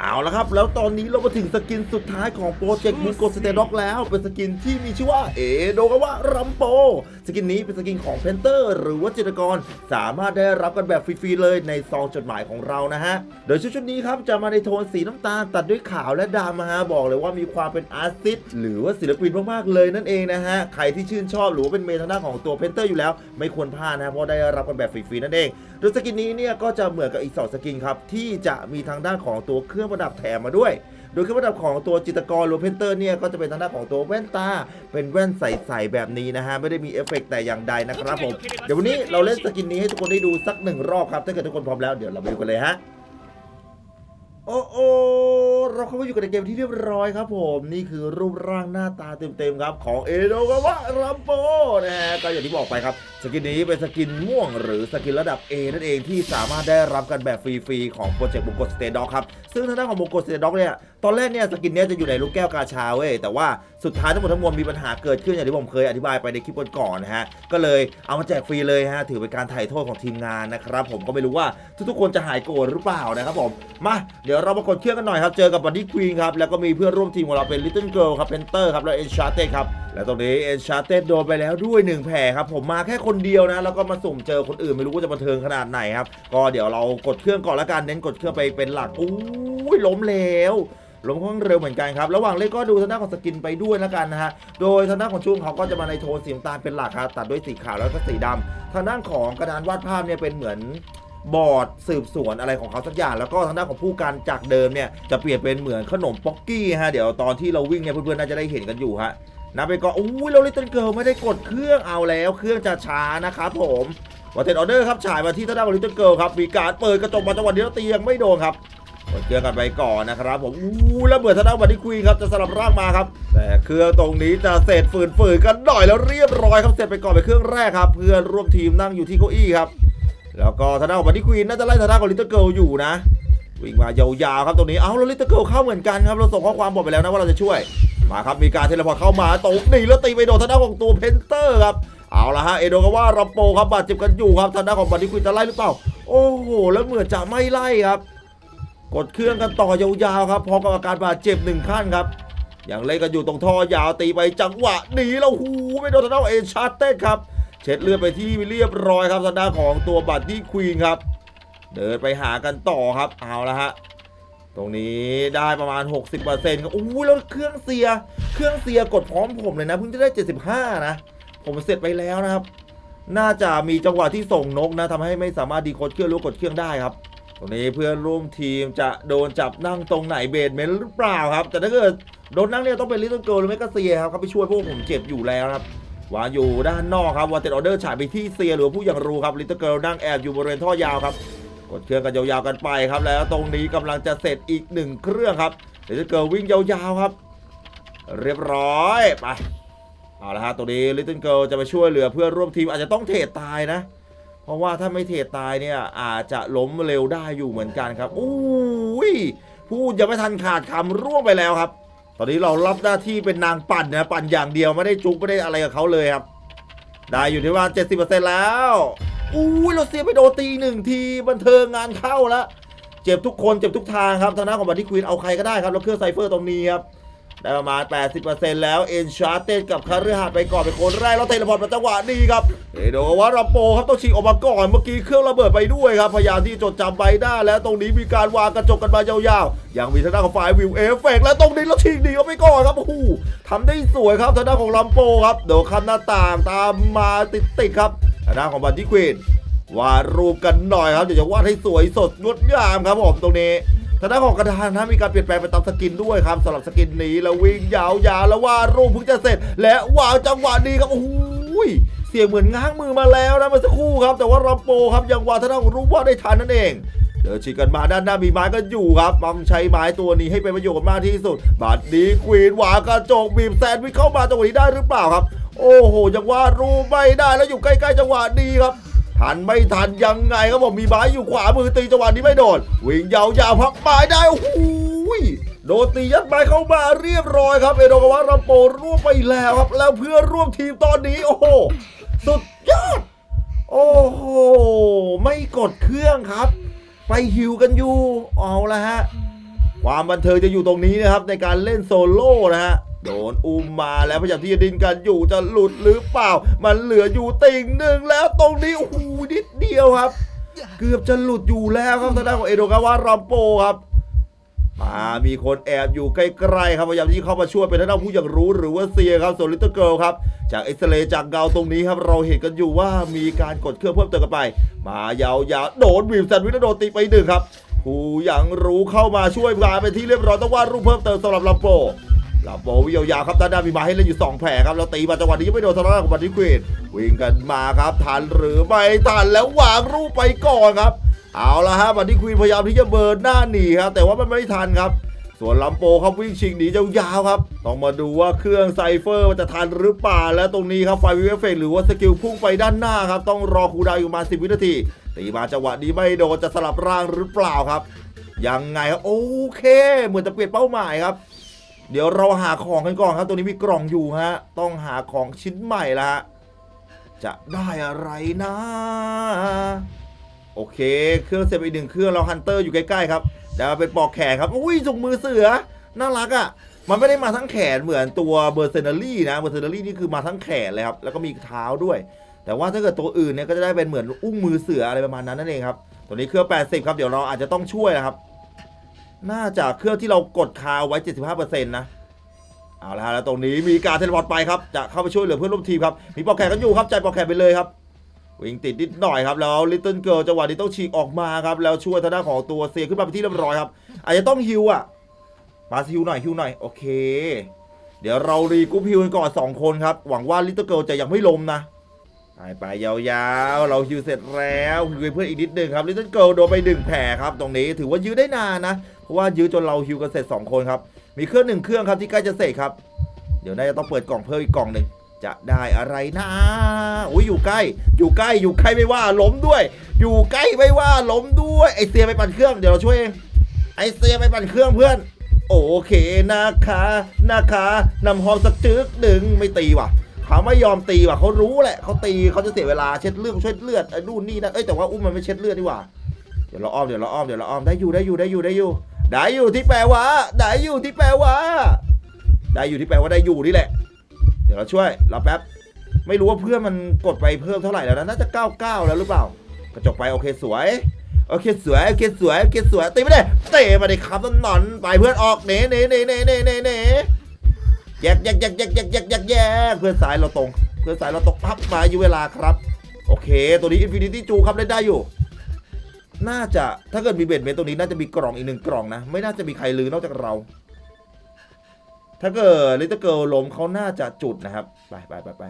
เอาละครับ แล้วตอนนี้เรามาถึงสกินสุดท้ายของโปรเจกต์มูโกสเตด็อกแล้ว เป็นสกินที่มีชื่อว่าเอโดกาวะรัมโป สกินนี้เป็นสกินของเพนเตอร์ หรือว่าจิตรกร สามารถได้รับกันแบบฟรีๆเลยในซองจดหมายของเรานะฮะ โดยชุดชุดนี้ครับจะมาในโทนสีน้ำตาลตัดด้วยขาวและดำนะฮะบอกเลยว่ามีความเป็นอาร์ติสต์หรือว่าศิลปินมากๆเลยนั่นเองนะฮะใครที่ชื่นชอบหรือว่าเป็นเมนทางด้านของตัวเพนเตอร์อยู่แล้ว ไม่ควรพลาดนะเพราะได้รับกันแบบฟรีๆนั่นเองโดยสกินนี้เนี่ยก็จะเหมือนกับอีกสองสกินครับที่จะมีทางด้านของตัวเครื่องประดับแถมมาด้วย โดยเครื่องประดับของตัวจิตกรโลเพนเตอร์เนี่ยก็จะเป็นทางด้านของตัวแว่นตา เป็นแว่นใสๆแบบนี้นะฮะไม่ได้มีเอฟเฟกต์แต่อย่างใดนะครับผมเดี๋ยววันนี้เราเล่นสกินนี้ให้ทุกคนได้ดูสักหนึ่งรอบครับถ้าเกิดทุกคนพร้อมแล้วเดี๋ยวเราไปดูกันเลยฮะ โอ้โอเราเข้ามาอยู่กันในเกมที่เรียบร้อยครับผมนี่คือรูปร่างหน้าตาเต็มๆครับ ของเอโดกาวะรัมโปนะฮะก็อย่างที่บอกไปครับ สกินนี้เป็นสกินม่วงหรือสกินระดับ A นั่นเองที่สามารถได้รับกันแบบฟรีๆ ของโปรเจกต์บุกโกสเตด็อกครับ ซึ่งทางด้านของบุกโกสเตด็อกเนี่ยตอนแรกเนี่ยสกินเนี้ยจะอยู่ในลูกแก้วกาชาเว้ยแต่ว่าสุดท้ายทั้งหมดทั้งมวลมีปัญหาเกิดขึ้นอย่างที่ผมเคยอธิบายไปในคลิปก่อนๆนะฮะก็เลยเอามาแจกฟรีเลยฮะถือเป็นการถ่ายโทษของทีมงานนะครับผมก็ไม่รู้ว่าทุกๆคนจะหายโกรธหรือเปล่านะครับผมมาเดี๋ยวเรามากดเครื่องกันหน่อยครับเจอกับบันดี้ควีนครับแล้วก็มีเพื่อนร่วมทีมของเราเป็น Little Girl ครับเพนเตอร์ครับแล้วเอ็นชาเต้ครับแล้วตรงนี้เอ็นชาเต้โดนไปแล้วด้วยหนึ่งแผลครับผมมาแค่คนเดียวนะแล้วก็มาสุ่มเจอคนอื่นไม่รู้ว่าจะบันเทิงขนาดไหนครับก็เดี๋ยวเรากดเครื่องก่อนละกันเน้นกดเครื่องไปเป็นหลักอุ้ยล้มแล้ว ล้มค่อนข้างเร็วเหมือนกันครับ ระหว่างเล่นก็ดูทางด้านของสกินไปด้วยละกันนะฮะ โดยทางด้านของช่วงเขาก็จะมาในโทนสีน้ำตาลเป็นหลักครับตัดด้วยสีขาวแล้วก็สีดำทางด้านของกระดานวาดภาพเนี่ยเป็นเหมือนบอร์ดสืบสวนอะไรของเขาสักอย่าง แล้วก็ทางด้านของผู้การจากเดิมเนี่ยจะเปลี่ยนเป็นเหมือนขนมป๊อกกี้ฮะเดี๋ยวตอนที่เราวิ่งเนี่ยเพื่อนๆน่าจะได้เห็นกันอยู่ฮะนะไปก็อุ้ยเราลิตเติ้ลเกิลไม่ได้กดเครื่องเอาแล้ว เครื่องจะช้านะครับผมวัตเทนออเดอร์ครับฉายมาที่ทางด้านของลิตเติ้ลเกิลครับมีการเปิดกระจกมาจังหวะนี้แล้วตียังไม่โดนครับ เครื่องกันไปก่อนนะครับผมอู้แล้วเบื่อทางด้านวันที่คุยครับจะสลับร่างมาครับแต่เครื่องตรงนี้จะเสร็จฝืนๆกันหน่อยแล้วเรียบร้อยครับเสร็จไปก่อนไปเครื่องแรกครับ เพื่อนร่วมทีมนั่งอยู่ที่เก้าอี้ครับแล้วก็ทางด้านของบันดี้ควีนน่าจะไล่ทางด้านของลิตเติ้ลเกิลอยู่นะวิ่งมายาวๆครับตรงนี้เอาแล้วลิตเติ้ลเกิลเข้าเหมือนกันครับเราส่งข้อความบอกไปแล้วนะว่าเราจะช่วยมาครับมีการเทเลพอร์ตเข้ามาตรงนี้แล้วตีไปโดนทางด้านของตัวเพนเตอร์ครับเอาละฮะเอโดกาว่ารัมโปครับบาดเจ็บกันอยู่ครับทางด้านของบันดี้ควีนจะไล่หรือเปล่าโอ้โหแล้วเหมือนจะไม่ไล่ครับ กดเครื่องกันต่อยาวๆครับพร้อมกับอาการบาดเจ็บหนึ่งขั้นครับอย่างเล่นกันอยู่ตรงท่อยาวตีไปจังหวะหนีแล้วหูไม่โดนทางด้านเอชาร์เต้ครับเช็ดเลือดไปที่เรียบร้อยครับทางด้านของตัวบัตตี้ควีนครับ เดินไปหากันต่อครับเอาละฮะตรงนี้ได้ประมาณ 60%ครับอู้แล้วเครื่องเสีย เครื่องเสียกดพร้อมผมเลยนะเพิ่งจะได้ 75 นะ ผมเสร็จไปแล้วนะครับ น่าจะมีจังหวะที่ส่งนกนะทำให้ไม่สามารถดีโคดเครื่องหรือกดเครื่องได้ครับ ตรงนี้เพื่อนร่วมทีมจะโดนจับนั่งตรงไหนเบสเมนหรือเปล่าครับ แต่ถ้าเกิดโดนนั่งเนี่ยต้องเป็นลิตเติ้ลเกิร์ลหรือไม่ก็เซียครับเขาไปช่วยพวกผมเจ็บอยู่แล้วครับวางอยู่ด้านนอกครับวอเตอร์ออเดอร์ฉายไปที่เซียหรือผู้ยังรู้ครับลิตเติ้ลเกิร์ลนั่งแอบอยู่บริเวณท่อยาวครับกดเครื่องกันยาวๆกันไปครับ แล้วตรงนี้กำลังจะเสร็จอีกหนึ่งเครื่องครับลิตเติ้ลเกิร์ลวิ่งยาวๆครับ เรียบร้อยไปเอาละฮะตรงนี้ลิตเติ้ลเกิร์ลจะไปช่วยเหลือเพื่อนร่วมทีมอาจจะต้องเทรดตายนะ เพราะว่าถ้าไม่เทตายเนี่ยอาจจะล้มเร็วได้อยู่เหมือนกันครับอุ้ยพูดยังไม่ทันขาดคำร่วงไปแล้วครับ ตอนนี้เรารับหน้าที่เป็นนางปั่นนะปั่นอย่างเดียวไม่ได้จุกไม่ได้อะไรกับเขาเลยครับ ได้อยู่ที่ว่า 70%แล้วอุ้ยเราเสียไปโดตีหนึ่งทีบันเทิงงานเข้าแล้ว เจ็บทุกคนเจ็บทุกทางครับทางด้านของบัตตี้ควีนเอาใครก็ได้ครับแล้วเครื่องไซเฟอร์ตรงนี้ครับ ได้ประมาณ 80%แล้วเอ็นชาร์เตกับคาร์หัดไปก่อนเป็นคนแรกแล้วเทเลพอร์ตมาจังหวะนี้ครับเอโดวารัมโปครับต้องฉีกออกมาก่อนเมื่อกี้เครื่องระเบิดไปด้วยครับ พยายามที่จดจำใบหน้าแล้วตรงนี้มีการวางกระจกกันมายาวๆ ยังมีทางด้านของฝ่ายวิวเอฟเฟกและตรงนี้แล้วฉีกหนีออกไปก่อนครับโอ้โหทำได้สวยครับทางด้านของลัมโปครับเดี๋ยวคันหน้าต่างตามมาติดๆครับทางด้านของบัตตี้ควีนวาดรูปกันหน่อยครับเดี๋ยวจะวาดให้สวยสดงดงามครับผมตรงนี้ ทางด้านของกระดานนะมีการเปลี่ยนแปลงไปตามสกินด้วยครับสำหรับสกินนี้แล้ววิ่งยาวๆแล้วว่ารูปเพิ่งจะเสร็จ และวางจังหวะนี้ครับโอ้ยเสียงเหมือนง้างมือมาแล้วนะเมื่อสักครู่ครับ แต่ว่ารัมโปครับยังวางทางด้านของรูปว่าได้ทันนั่นเองเดินฉีกกันมาด้านหน้ามีไม้ก็อยู่ครับต้องใช้ไม้ตัวนี้ให้เป็นประโยชน์มากที่สุดบัดนี้ควีนวากระจกบีบแซนวิชเข้ามาจังหวะนี้ได้หรือเปล่าครับ โอ้โหยังวารูปไม่ได้แล้วอยู่ใกล้ๆจังหวะนี้ครับ ทันไม่ทันยังไงครับผมมีไม้อยู่ขวามือตีจังหวะนี้ไม่โดนวิ่งยาวๆพักไม้ได้โอ้โหยโดนตียัดไม้เข้ามาเรียบร้อยครับเอโดกาวะรัมโปร่วมไปแล้วครับ แล้วเพื่อร่วมทีมตอนนี้โอ้โหสุดยอด โอ้โหไม่กดเครื่องครับ ไปฮิวกันอยู่เอาละฮะควความบันเทิงจะอยู่ตรงนี้นะครับในการเล่นโซโล่นะฮะ โดนอุ้มมาแล้วพยายามที่จะดิ้นกันอยู่จะหลุดหรือเปล่า มันเหลืออยู่ติ่งหนึ่งแล้วตรงนี้โอ้โหนิดเดียวครับ เกือบจะหลุดอยู่แล้วครับทางด้านของเอโดกาวารัมโปครับมามีคนแอบอยู่ใกล้ๆครับพยายามที่เข้ามาช่วยเป็นทางด้านผู้อย่างรู้หรือว่าเซียครับส่วนลิตเติ้ลเกิลครับ จากเอ็กซเรย์จากเงาตรงนี้ครับ เราเห็นกันอยู่ว่ามีการกดเครื่องเพิ่มเติมกันไป มายาวๆ โดนบีบแซนวิชแล้วโดนตีไปหนึ่งครับ ผู้อย่างรู้เข้ามาช่วยมาเป็นที่เรียบร้อยต้องวาดรูปเพิ่มเติมสำหรับลัมโป ลัมโปวิ่งยาวๆครับด้านหน้ามีมาให้เล่นอยู่สองแผลครับแล้วตีมาจังหวะนี้ยังไม่โดนทางด้านของบัตติควีนวิ่งกันมาครับทันหรือไม่ทันแล้ววางรูปไปก่อนครับ เอาละฮะบัตติควีนพยายามที่จะเบิร์นหน้าหนีครับแต่ว่ามันไม่ทันครับ ส่วนลัมโปครับวิ่งชิงหนียาวๆครับ ต้องมาดูว่าเครื่องไซเฟอร์มันจะทันหรือเปล่าและตรงนี้ครับไฟวิเวฟเฟกหรือว่าสกิลพุ่งไปด้านหน้าครับต้องรอคูดาวอยู่มา 10 วินาทีตีมาจังหวะนี้ไม่โดนจะสลับร่างหรือเปล่าครับยังไงครับโอเคเหมือนจะเปลี่ยนเป้าหมายครับ เดี๋ยวเราหาของกันก่อนครับตรงนี้มีกล่องอยู่ฮะ ต้องหาของชิ้นใหม่ละจะได้อะไรนะ โอเค เครื่องเซฟอีกหนึ่งเครื่องเราฮันเตอร์อยู่ใกล้ๆครับเดี๋ยวเป็นปอกแขนครับอุ้ยถุงมือเสือ น่ารักอะ่ะ มันไม่ได้มาทั้งแขนเหมือนตัวเบอร์เซนารี่นะเบอร์เซนารี่นี่คือมาทั้งแขนเลยครับ แล้วก็มีเท้าด้วย แต่ว่าถ้าเกิดตัวอื่นเนี่ยก็จะได้เป็นเหมือนอุ้งมือเสืออะไรประมาณนั้นนั่นเองครับตัวนี้เครื่อง 80 ครับเดี๋ยวเราอาจจะต้องช่วยนะครับ น่าจะเครื่องที่เรากดคาไว้ 75%นะเอาละฮะแล้วตรงนี้มีการเทเลพอร์ตไปครับจะเข้าไปช่วยเหลือเพื่อนร่วมทีมครับมีปอกแขนกันอยู่ครับใจปอกแขนไปเลยครับวิ่งติดนิดหน่อยครับแล้วลิตเติ้ลเกิร์ลจังหวะนี้ต้องฉีกออกมาครับแล้วช่วยทางด้านของตัวเซียขึ้นมาเป็นที่เรียบร้อยครับอาจจะต้องฮิวอะมาฮิวหน่อยฮิวหน่อยโอเค เดี๋ยวเรารีกุ๊ปฮิวกันก่อนสองคนครับหวังว่าลิตเติ้ลเกิร์ลจะยังไม่ล้มนะ ไปไปยาวๆ เราฮิวเสร็จแล้วฮิวเพื่อนอีกนิดนึงครับลิตเติ้ลเกิร์ลโดนไปหนึ่งแผลครับ ตรงนี้ถือว่ายื้อได้นานนะ เพราะว่ายื้อจนเราฮิวกันเสร็จสองคนครับ มีเครื่องหนึ่งเครื่องครับที่ใกล้จะเสร็จครับ เดี๋ยวน่าจะต้องเปิดกล่องเพิ่มอีกกล่องหนึ่งจะได้อะไรนะอุ้ยอยู่ใกล้ อยู่ใกล้ อยู่ใกล้ไม่ว่าล้มด้วย อยู่ใกล้ไม่ว่าล้มด้วย ไอเสียไปปั่นเครื่อง เดี๋ยวเราช่วยเอง ไอเสียไปปั่นเครื่องเพื่อน โอเคนะคะนะคะนำหอมสักจึกหนึ่งไม่ตีว่ะ เขาไม่ยอมตีว่ะเขารู้แหละเขาตีเขาจะเสียเวลาเช็ดเลือดช่วยเลือดไอ้นู่นนี่นั่นเอ้ยแต่ว่าอุ้มมันไม่เช็ดเลือดดีกว่าเดี๋ยวเราอ้อมเดี๋ยวเราอ้อมเดี๋ยวเราอ้อมได้อยู่ได้อยู่ได้อยู่ได้อยู่ได้อยู่ที่แปลว่าได้อยู่ที่แปลว่าได้อยู่ที่แปลว่าได้อยู่นี่แหละ เดี๋ยวเราช่วยเรอแป๊บไม่รู้ว่าเพื่อนมันกดไปเพิ่มเท่าไหร่แล้วนะน่าจะ 99 แล้วหรือเปล่ากระจกไปโอเคสวยโอเคสวยโอเคสวยโอเคสวยตีไม่ได้เตะมาได้ครับนอนไปเพื่อนออกเน่เน่เน่เน่เน่เน่เน่ แยกแยกแยกแยกแยกแยกแยกแยกเพื่อนสายเราตรง เพื่อนสายเราตกพับมาอยู่เวลาครับ โอเค ตัวนี้ Infinity จูครับเล่นได้อยู่ น่าจะถ้าเกิดมีเบ็ดเมตตัวนี้น่าจะมีกล่องอีกหนึ่งกล่องนะ ไม่น่าจะมีใครลือนอกจากเรา ถ้าเกิดลิตเติ้ลเกิลล้มเขาน่าจะจุดนะครับ ไปไปไปไป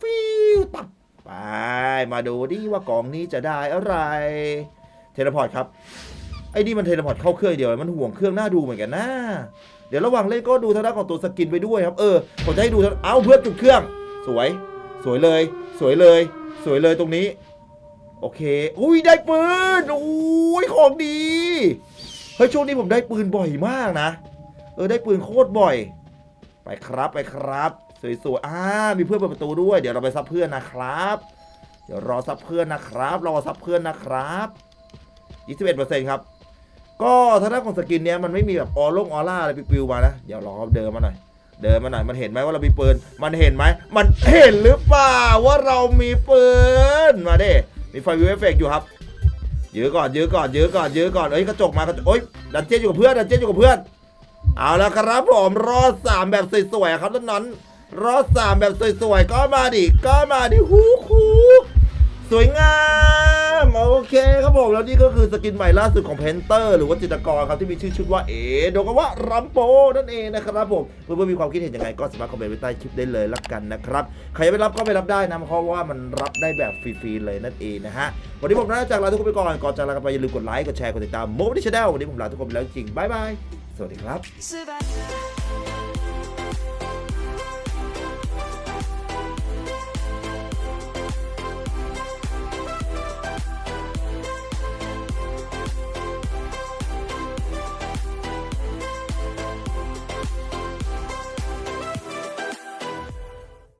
ฟิวตับไป มาดูดิว่ากล่องนี้จะได้อะไร เทเลพอร์ตครับไอ้นี่มันเทเลพอร์ตเข้าเครื่องเดียวมันห่วงเครื่องหน้าดูเหมือนกันนะ เดี๋ยวระหว่างเล่นก็ดูทางด้านของตัวสกินไปด้วยครับเออผมจะให้ดูทางเอ้าเพื่อนจุดเครื่อง สวย สวยเลย สวยเลย สวยเลยตรงนี้ โอเค อุ้ยได้ปืนอุ้ยของดีเฮ้ยช่วงนี้ผมได้ปืนบ่อยมากนะ เออได้ปืนโคตรบ่อย ไปครับไปครับสวยๆอ่ามีเพื่อนเปิดประตูด้วย เดี๋ยวเราไปซับเพื่อนนะครับ เดี๋ยวรอซับเพื่อนนะครับ รอซับเพื่อนนะครับ 21%ครับ ก็ถ้าด้านของสกินเนี้ยมันไม่มีแบบออลงออร่าอะไรปิวๆมานะเดี๋ยวรอเดินมาหน่อย เดินมาหน่อยมันเห็นไหมว่าเรามีปืน มันเห็นไหมมันเห็นหรือเปล่าว่าเรามีปืนมาเด้มีไฟวิวเอฟเฟกอยู่ครับยื้อก่อนยื้อก่อนยื้อก่อนยื้อก่อนเอ้ยกระจกมากระจกโอ้ยดันเจี้ยนอยู่กับเพื่อนดันเจี้ยนอยู่กับเพื่อน เอาละครับผมรอดสามแบบสวยๆครับท่านนั้นรอดสามแบบสวยๆก็มาดิก็มาดิฮู้ฮู้สวยงาม โอเคครับผมแล้วนี่ก็คือสกินใหม่ล่าสุดของเพนเตอร์หรือว่าจิตรกรครับที่มีชื่อชุดว่าเอโดกาวะรัมโปนั่นเองนะครับผมเพื่อนๆมีความคิดเห็นยังไงก็สามารถคอมเมนต์ไว้ใต้คลิปได้เลยละกันนะครับใครยังไม่รับก็ไปรับได้นะเพราะว่ามันรับได้แบบฟรีๆเลยนั่นเองนะฮะวันนี้ผมน่าจากลาทุกคนไปก่อนก่อนจากลากันไปอย่าลืมกดไลค์กดแชร์กดติดตามโมดิชแนลวันนี้ผมลาทุกคนไปแล้วจริงบ๊ายบายสวัสดีครับ